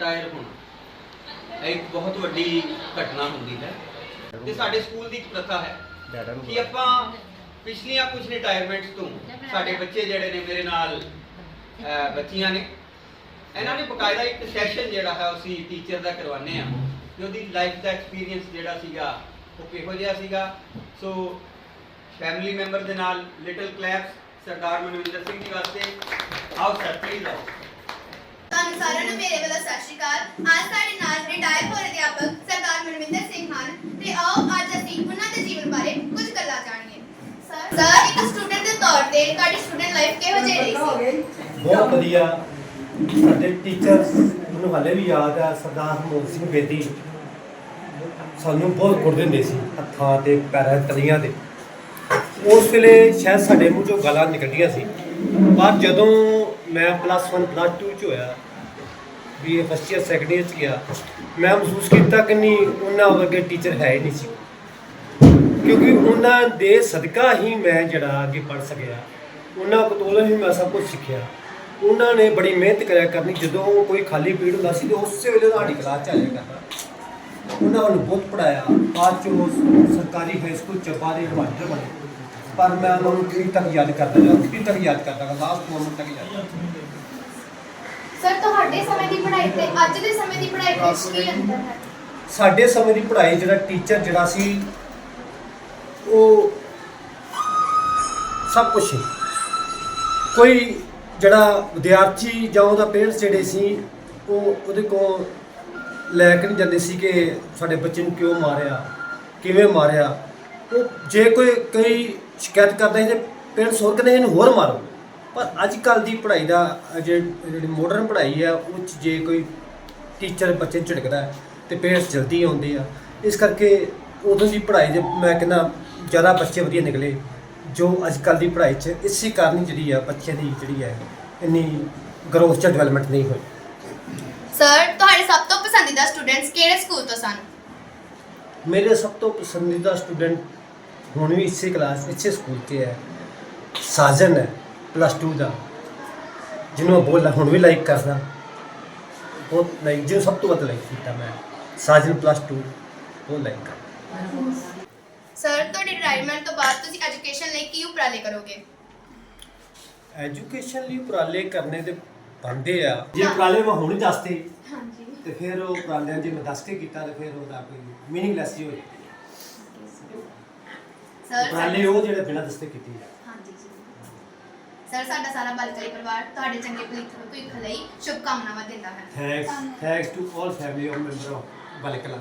Retire ਹੋਣਾ। ਇਹ ਇੱਕ ਬਹੁਤ ਵੱਡੀ ਘਟਨਾ ਹੁੰਦੀ ਹੈ। ਤੇ ਸਾਡੇ ਸਕੂਲ ਦੀ ਇੱਕ ਪ੍ਰਥਾ ਹੈ ਕਿ ਆਪਾਂ ਪਿਛਲੀਆਂ ਕੁਝ ਰਿਟਾਇਰਮੈਂਟਸ ਤੋਂ ਸਾਡੇ ਬੱਚੇ ਜਿਹੜੇ ਨੇ ਮੇਰੇ ਨਾਲ ਬੱਚੀਆਂ ਨੇ ਇਹਨਾਂ ਨੇ ਬਕਾਇਦਾ ਇੱਕ ਸੈਸ਼ਨ ਜਿਹੜਾ ਹੈ ਅਸੀਂ ਟੀਚਰ ਦਾ ਕਰਵਾਉਂਦੇ ਆ ਕਿ ਉਹਦੀ ਲਾਈਫ ਦਾ ਐਕਸਪੀਰੀਅੰਸ ਜਿਹੜਾ ਸੀਗਾ ਉਹ ਕਿਹੋ ਜਿਹਾ ਸੀਗਾ? ਸੋ ਫੈਮਿਲੀ ਮੈਂਬਰ ਦੇ ਨਾਲ ਲਿਟਲ ਕਲੈਪਸ ਸਰਦਾਰ ਮਨਵਿੰਦਰ ਸਿੰਘ ਜੀ ਵਾਸਤੇ ਆਓ ਸਰ ਪਲੀਜ਼ ਆਓ। ਤੁਹਾਨੂੰ ਸਾਰਿਆਂ ਨੂੰ ਮੇਰੇ ਵੱਲੋਂ ਸਤਿ ਸ਼੍ਰੀ ਅਕਾਲ। ਅੱਜ ਸਾਡੇ ਨਾਲ ਰਿਟਾਇਰ ਹੋਏ ਅਧਿਆਪਕ ਸਰਦਾਰ ਮਨਵਿੰਦਰ ਸਿੰਘ ਹਨ ਤੇ ਆਓ ਅੱਜ ਅਸੀਂ ਉਹਨਾਂ ਦੇ ਜੀਵਨ ਬਾਰੇ ਕੁਝ ਗੱਲਾਂ ਜਾਣੀਏ। ਸਰ ਸਰ ਇੱਕ ਸਟੂਡੈਂਟ ਦੇ ਤੌਰ ਤੇ ਤੁਹਾਡੀ ਸਟੂਡੈਂਟ ਲਾਈਫ ਕਿਹੋ ਜਿਹੀ ਰਹੀ ਸੀ? ਬਹੁਤ ਵਧੀਆ। ਸਾਡੇ ਟੀਚਰਸ ਮੈਨੂੰ ਹਾਲੇ ਵੀ ਯਾਦ ਆ, ਸਰਦਾਰ ਹਰਮੋਹਨ ਸਿੰਘ ਬੇਦੀ। ਸਾਨੂੰ ਬਹੁਤ ਕੁੱਟਦੇ ਹੁੰਦੇ ਸੀ, ਹੱਥਾਂ ਤੇ, ਪੈਰਾਂ ਤਲੀਆਂ ਤੇ। ਉਸ ਵੇਲੇ ਸ਼ਾਇਦ ਸਾਡੇ ਮੂੰਹ ਚੋਂ ਗਾਲਾਂ ਨਿਕਲਦੀਆਂ ਸੀ। ਪਰ ਜਦੋਂ ਮੈਂ ਪਲੱਸ 1 ਪਲੱਸ 2 ਚ ਹੋਇਆ ਵੀ ਫਸਟ ਇਅਰ ਸੈਕੰਡ ਇਅਰ ਚ ਗਿਆ। ਮੈਂ ਮਹਿਸੂਸ ਕੀਤਾ ਕਿ ਨਹੀਂ, ਉਹਨਾਂ ਵਰਗੇ ਟੀਚਰ ਹੈ ਹੀ ਨਹੀਂ ਸੀ। ਕਿਉਂਕਿ ਉਹਨਾਂ ਦੇ ਸਦਕਾ ਹੀ ਮੈਂ ਜਿਹੜਾ ਅੱਗੇ ਪੜ ਸਕਿਆ। ਉਹਨਾਂ ਕੋਲੋਂ ਹੀ ਮੈਂ ਸਭ ਕੁਝ ਸਿੱਖਿਆ। ਉਹਨਾਂ ਨੇ ਬੜੀ ਮਿਹਨਤ ਕਰਿਆ ਕਰਨੀ। ਜਦੋਂ ਕੋਈ ਖਾਲੀ ਪੀਰੀਅਡ ਹੁੰਦਾ ਸੀ ਤੇ ਉਸੇ ਵੇਲੇ ਤੁਹਾਡੀ ਕਲਾਸ ਚ ਆ ਜਾਇਆ ਕਰਦਾ। ਉਹਨਾਂ ਨੂੰ ਬਹੁਤ ਪੜਾਇਆ ਬਾਅਦ ਚ ਉਹ ਸਰਕਾਰੀ ਹਾਈ ਸਕੂਲ ਚੱਬਾ ਦੇ ਮਾਸਟਰ ਬਣੇ। ਪਰ ਮੈਂ ਉਹਨਾਂ ਨੂੰ ਕਿਹੜੀ ਤੱਕ ਯਾਦ ਕਰਦਾ ਜਾਂ ਕਿੰਨੀ ਤੱਕ ਯਾਦ ਕਰਦਾ ਲਾਸਟ ਮੋਮੈਂਟ ਤੱਕ ਯਾਦ ਕਰਦਾ ਸਰ ਤੁਹਾਡੇ ਸਮੇਂ ਦੀ ਪੜ੍ਹਾਈ ਤੇ ਅੱਜ ਦੇ ਸਮੇਂ ਦੀ ਪੜ੍ਹਾਈ ਵਿੱਚ ਕੀ ਅੰਤਰ ਹੈ? ਸਾਡੇ ਸਮੇਂ ਦੀ ਪੜ੍ਹਾਈ ਜਿਹੜਾ ਟੀਚਰ ਜਿਹੜਾ ਸੀ ਉਹ ਸਭ ਕੁਝ ਕੋਈ ਜਿਹੜਾ ਵਿਦਿਆਰਥੀ ਜਾਂ ਉਹਦਾ ਪੇਰੈਂਟਸ ਜਿਹੜੇ ਸੀ ਉਹ ਉਹਦੇ ਕੋਲ ਲੈ ਕੇ ਨਹੀਂ ਜਾਂਦੇ ਸੀ ਕਿ ਸਾਡੇ ਬੱਚੇ ਨੂੰ ਕਿਉਂ ਮਾਰਿਆ ਕਿਵੇਂ ਮਾਰਿਆ। ਉਹ ਜੇ ਕੋਈ ਕਈ ਸ਼ਿਕਾਇਤ ਕਰਦਾ ਤੇ ਪੇਰੈਂਟਸ ਹੋਰ ਕਹਿੰਦੇ ਇਹਨੂੰ ਹੋਰ ਮਾਰੋ। ਪਰ ਅੱਜ ਕੱਲ ਦੀ ਪੜ੍ਹਾਈ ਦਾ ਜੇ- ਜਿਹੜੀ ਮਾਡਰਨ ਪੜ੍ਹਾਈ ਆ ਉਹ 'ਚ ਜੇ ਕੋਈ ਟੀਚਰ ਬੱਚੇ ਨੂੰ ਝਿੜਕਦਾ ਹੈ ਤੇ ਪੇਰੈਂਟਸ ਜਲਦੀ ਆਉਂਦੇ ਆ ਇਸ ਕਰਕੇ ਉਦੋਂ ਦੀ ਪੜ੍ਹਾਈ ਦੇ ਮੈਂ ਕਹਿੰਦਾ ਜ਼ਿਆਦਾ ਬੱਚੇ ਵਧੀਆ ਨਿਕਲੇ ਜੋ ਅੱਜ ਕੱਲ ਦੀ ਪੜ੍ਹਾਈ 'ਚ ਇਸੇ ਕਾਰਨ ਹੀ ਜਿਹੜੀ ਆ ਬੱਚਿਆਂ ਦੀ ਜਿਹੜੀ ਹੈ ਇੰਨੀ ਗਰੋਥ ਚ ਡਿਵੈਲਪਮੈਂਟ ਨਹੀਂ ਹੋਈ। ਸਰ ਤੁਹਾਡੇ ਸਭ ਤੋਂ ਪਸੰਦੀਦਾ ਸਟੂਡੈਂਟਸ ਕਿਹੜੇ ਸਕੂਲ ਤੋਂ ਸਨ? ਮੇਰੇ ਸਭ ਤੋਂ ਪਸੰਦੀਦਾ ਸਟੂਡੈਂਟ ਹੁਣ ਵੀ ਇਸੇ ਕਲਾਸ ਇਸੇ ਸਕੂਲ 'ਚ ਹੈ। ਸਾਜਨ ਹੈ। ਪਲੱਸ 2 ਦਾ। ਜਿਹਨੂੰ ਮੈਂ ਬੋਲਦਾ ਹੁਣ ਵੀ ਲਾਈਕ ਕਰਦਾ। ਬਹੁਤ ਲਾਈਕ ਜਿਹਨੂੰ ਸਭ ਤੋਂ ਵੱਧ ਲਾਈਕ ਕੀਤਾ ਮੈਂ ਸਾਜਨ ਪਲੱਸ 2 ਬਹੁਤ ਲਾਈਕ ਕਰਦਾ। ਸਰ ਤੁਹਾਡੀ ਰਿਟਾਇਰਮੈਂਟ ਤੋਂ ਬਾਅਦ ਤੁਸੀਂ ਐਜੂਕੇਸ਼ਨ ਲਈ ਕੀ ਉਪਰਾਲੇ ਕਰੋਗੇ? ਐਜੂਕੇਸ਼ਨ ਲਈ ਉਪਰਾਲੇ ਕਰਨੇ ਤੇ ਬਣਦੇ ਆ। ਜੇ ਉਪਰਾਲੇ ਮੈਂ ਹੁਣ ਹੀ ਦੱਸਦੇ ਹਾਂਜੀ। ਤੇ ਫਿਰ ਉਹ ਉਪਰਾਲਿਆਂ ਜੇ ਮੈਂ ਦੱਸ ਕੇ ਕੀਤਾ ਤੇ ਫਿਰ ਉਹਦਾ ਕੋਈ ਮੀਨਿੰਗਲੈਸ ਹੀ ਹੋ ਸਰ ਉਪਰਾਲੇ ਉਹ ਜਿਹੜੇ ਬਿਨਾਂ ਦੱਸੇ ਕੀਤੇ ਆ ਹਾਂਜੀ ਜੀ ਸਰ ਸਾਡਾ ਸਾਰਾ ਬਾਲਕਰੀ ਪਰਿਵਾਰ ਤੁਹਾਡੇ ਚੰਗੇ ਭਵਿੱਖ ਭਵਿੱਖ ਲਈ ਸ਼ੁਭ ਕਾਮਨਾਵਾਂ ਦਿੰਦਾ ਹੈ। Thanks thanks to all family of member of ਬਲਕਲਾ